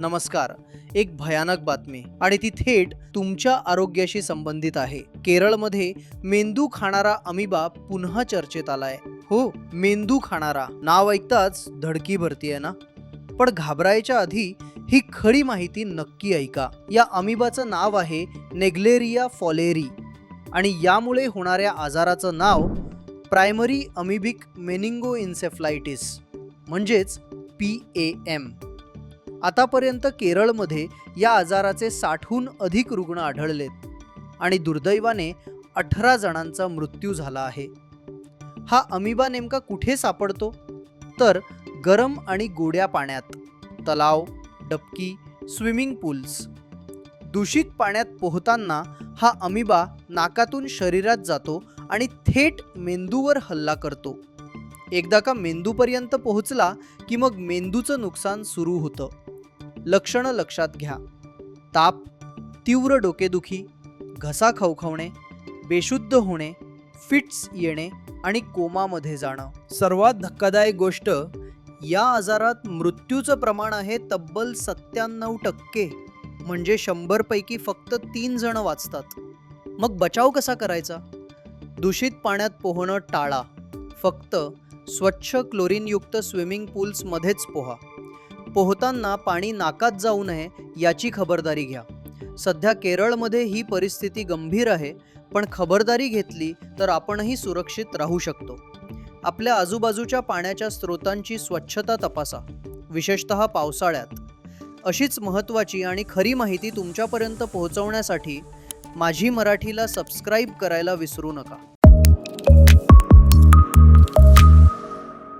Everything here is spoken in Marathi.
नमस्कार. एक भयानक बातमी. आणि ती थेट तुमच्या आरोग्याशी संबंधित आहे. केरळमध्ये मेंदू खाणारा अमिबा पुन्हा चर्चेत आलाय. हो मेंदू खाणारा. नाव ऐकताच धडकी भरतीये ना? पण घाबरायच्या आधी ही खरी माहिती नक्की ऐका. या अमिबाचं नाव आहे नेग्लेरिया फॉलेरी. आणि यामुळे होणाऱ्या आजाराचं नाव प्रायमरी अमिबिक मेनिंगो इन्सेफ्लायटिस म्हणजेच पी ए एम. आतापर्यंत केरळमध्ये या आजाराचे साठहून अधिक रुग्ण आढळलेत आणि दुर्दैवाने अठरा जणांचा मृत्यू झाला आहे. हा अमिबा नेमका कुठे सापडतो? तर गरम आणि गोड्या पाण्यात तलाव डबकी स्विमिंग पूल्स. दूषित पाण्यात पोहताना हा अमिबा नाकातून शरीरात जातो आणि थेट मेंदूवर हल्ला करतो. एकदा का मेंदूपर्यंत पोहोचला की मग मेंदूचं नुकसान सुरू होतं. लक्षणं लक्षात घ्या. ताप तीव्र डोकेदुखी घसा खवखवणे बेशुद्ध होणे फिट्स येणे आणि कोमामध्ये जाणं. सर्वात धक्कादायक गोष्ट या आजारात मृत्यूचं प्रमाण आहे तब्बल सत्त्याण्णव टक्के. म्हणजे शंभरपैकी फक्त तीन जण वाचतात. मग बचाव कसा करायचा? दूषित पाण्यात पोहणं टाळा. फक्त स्वच्छ क्लोरीनयुक्त स्विमिंग पूल्समध्येच पोहा. पोहताना पाणी नाकात जाऊ नये याची खबरदारी घ्या. सध्या केरळमध्ये ही परिस्थिती गंभीर आहे पण खबरदारी घेतली तर आपणही सुरक्षित राहू शकतो. आपल्या आजूबाजूच्या पाण्याच्या स्रोतांची स्वच्छता तपासा विशेषत पावसाळ्यात. अशीच महत्त्वाची आणि खरी माहिती तुमच्यापर्यंत पोहोचवण्यासाठी माझी मराठीला सबस्क्राईब करायला विसरू नका.